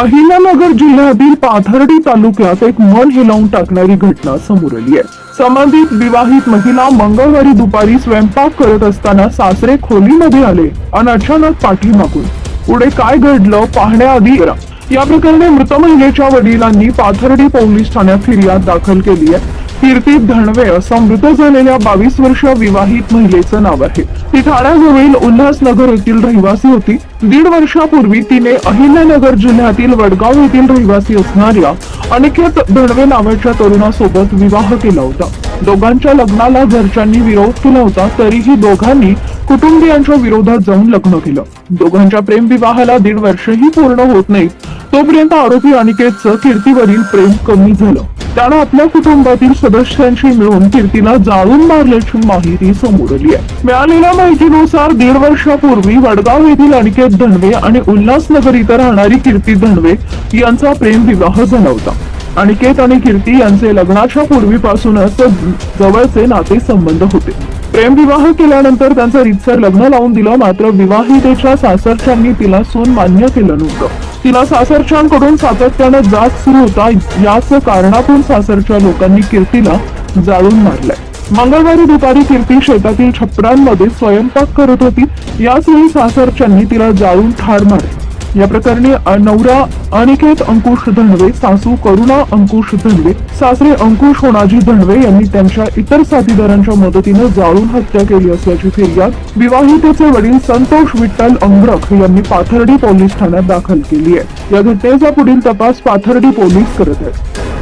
अहिल्यानगर जिल्ह्यातील पाथर्डी तालुक्यात एक मन हिलावून टाकणारी घटना समोर आली आहे. संबंधित विवाहित महिला मंगळवारी दुपारी स्वयंपाक करत असताना सासरे खोलीमध्ये आले आणि अचानक पाठीमागून पुढे काय घडलं पाहण्याआधी या प्रकरणी मृत महिलेच्या वडिलांनी पाथर्डी पोलीस ठाण्यात फिर्याद दाखल केली आहे. कीर्ती धणवे असं मृत झालेल्या बावीस वर्ष विवाहित महिलेचं नाव आहे. ती ठाण्याजवळील उल्हासनगर येथील रहिवासी होती. दीड वर्षापूर्वी तिने अहिल्यानगर जिल्ह्यातील वडगाव येथील रहिवासी असणाऱ्या अनिकेत धणवे नावाच्या तरुणासोबत विवाह केला होता. दोघांच्या लग्नाला घरच्यांनी विरोध केला होता तरीही दोघांनी कुटुंबियांच्या विरोधात जाऊन लग्न केलं. दोघांच्या प्रेम विवाहाला दीड वर्षही पूर्ण होत नाही तोपर्यंत आरोपी अनिकेतचं कीर्तीवरील प्रेम कमी झालं. त्यानं आपल्या कुटुंबातील सदस्यांशी मिळून कीर्तीला जाळून मारल्याची माहिती समोर आली आहे. मिळालेल्या माहितीनुसार दीड वर्षापूर्वी वडगाव येथील अनिकेत धनवे आणि उल्हासनगर इथं राहणारी कीर्ती धनवे यांचा प्रेम विवाह झाला होता अनिकेत आणि कीर्ती यांचे लग्नाच्या पूर्वीपासूनच जवळचे नाते संबंध होते. प्रेम विवाह केल्यानंतर त्यांचं रितसर लग्न लावून दिलं मात्र विवाहितेच्या सासरच्यांनी तिला सून मान्य केलं नव्हतं. तिला सासरच्यांकडून सातत्यानं जात सुरू होता याच कारणातून सासरच्या लोकांनी कीर्तीला जाळून मारलंय. मंगळवारी दुपारी कीर्ती शेतातील छपरांमध्ये स्वयंपाक करत होती. याचवेळी सासरच्यांनी तिला जाळून ठार मारले. या प्रकरणी नवरा अनिकेत अंकुश धनवे सासू करुणा अंकुश धनवे सासरे अंकुश होणाजी धनवे यांनी त्यांच्या इतर साथीदारांच्या मदतीनं जाळून हत्या केली असल्याची फिर्याद विवाहितेचे वडील संतोष विठ्ठल अंग्रख यांनी पाथर्डी पोलीस ठाण्यात दाखल केली आहे. या घटनेचा पुढील तपास पाथर्डी पोलीस करत आहेत.